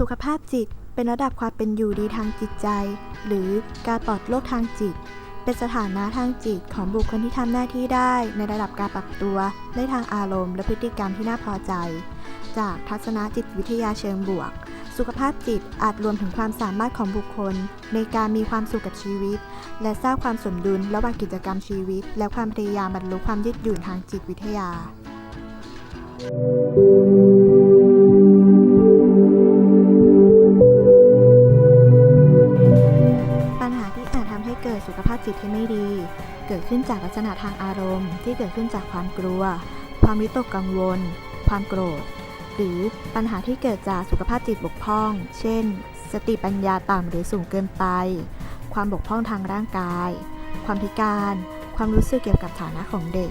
สุขภาพจิตเป็นระดับความเป็นอยู่ดีทางจิตใจ หรือการปลอดโรคทางจิต เป็นสถานะทางจิตของบุคคลที่ทำหน้าที่ได้ ในระดับการปรับตัวได้ทางอารมณ์ และพฤติกรรมที่น่าพอใจ จากทัศนจิตวิทยาเชิงบวก สุขภาพจิตอาจรวมถึงความสามารถของบุคคล ในการมีความสุขกับชีวิต และสร้างความสมดุลระหว่างกิจกรรมชีวิต และความพยายามบรรลุความยืดหยุ่นทางจิตวิทยาปั จิตที่ไม่ดี เกิดขึ้นจากลักษณะทางอารมณ์ ที่เกิดขึ้นจากความกลัว ความวิตกกังวล ความโกรธ หรือปัญหาที่เกิดจากสุขภาพจิตบกพร่อง เช่น สติปัญญาต่ำหรือสูงเกินไป ความบกพร่องทางร่างกาย ความพิการ ความรู้สึกเกี่ยวกับฐานะของเด็ก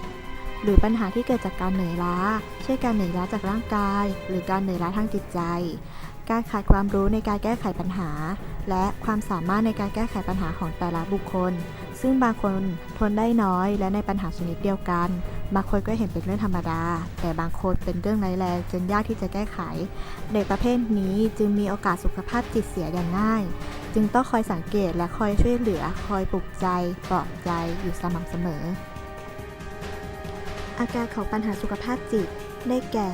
หรือปัญหาที่เกิดจากการเหนื่อยล้า เช่นการเหนื่อยล้าจากร่างกาย หรือการเหนื่อยล้าทางจิตใจ การขาดความรู้ในการแก้ไขปัญหาและความสามารถในการแก้ไขปัญหาของแต่ละบุคคล ซึ่งบางคนทนได้น้อยและในปัญหาชนิดเดียวกัน บางคนก็เห็นเป็นเรื่องธรรมดา แต่บางคนเป็นเรื่องร้ายแรงจนยากที่จะแก้ไข เด็กประเภทนี้จึงมีโอกาสสุขภาพจิตเสียอย่างง่าย จึงต้องคอยสังเกตและคอยช่วยเหลือ คอยปลุกใจปลอบใจอยู่สม่ำเสมอ อาการของปัญหาสุขภาพจิตได้แก่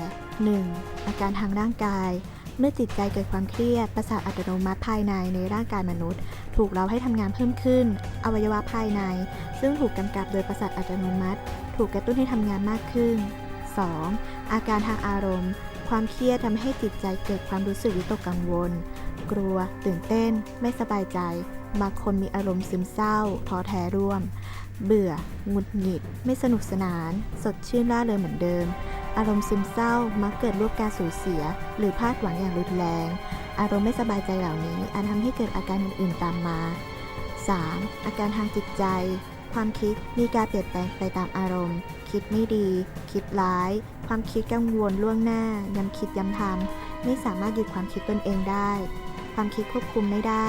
1. อาการทางร่างกาย เมื่อจิตใจเกิดความเครียด ประสาทอัตโนมัติภายในในร่างกายมนุษย์ ถูกเราให้ทำงานเพิ่มขึ้น อวัยวะภายใน ซึ่งถูกกำกับโดยประสาทอัตโนมัติ ถูกกระตุ้นให้ทำงานมากขึ้น 2. อาการทางอารมณ์ ความเครียดทำให้จิตใจเกิดความรู้สึกวิตกกังวล กลัว ตื่นเต้น ไม่สบายใจ บางคนมีอารมณ์ซึมเศร้าท้อแท้ร่วม เบื่อหงุดหงิด ไม่สนุกสนาน สดชื่นร่าเริงเหมือนเดิม อารมณ์ซึมเศร้ามักเกิดร่วมการสูญเสีย หรือพลาดหวังอย่างรุนแรง อารมณ์ไม่สบายใจเหล่านี้ อาจทำให้เกิดอาการอื่นๆตามมา 3. อาการทางจิตใจ ความคิดมีการเปลี่ยนแปลงไปตามอารมณ์ คิดไม่ดี คิดร้าย ความคิดกังวลล่วงหน้า ย้ำคิดย้ำทำไม่สามารถหยุดความคิดตนเองได้ ความคิดควบคุมไม่ได้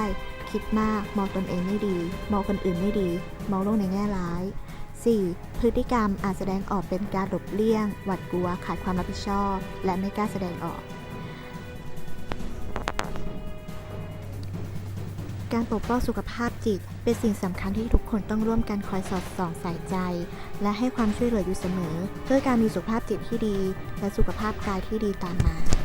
คิดมาก มองตนเองไม่ดี มองคนอื่นไม่ดี มองโลกในแง่ร้าย 4. พฤติกรรมอาจแสดงออกเป็นการหลบเลี่ยง หวาดกลัว ขาดความรับผิดชอบ และไม่กล้าแสดงออก การปกป้องสุขภาพจิต เป็นสิ่งสำคัญที่ทุกคนต้องร่วมกันคอยสอดส่องใส่ใจ และให้ความช่วยเหลืออยู่เสมอ เพื่อการมีสุขภาพจิตที่ดี และสุขภาพกายที่ดีตามมา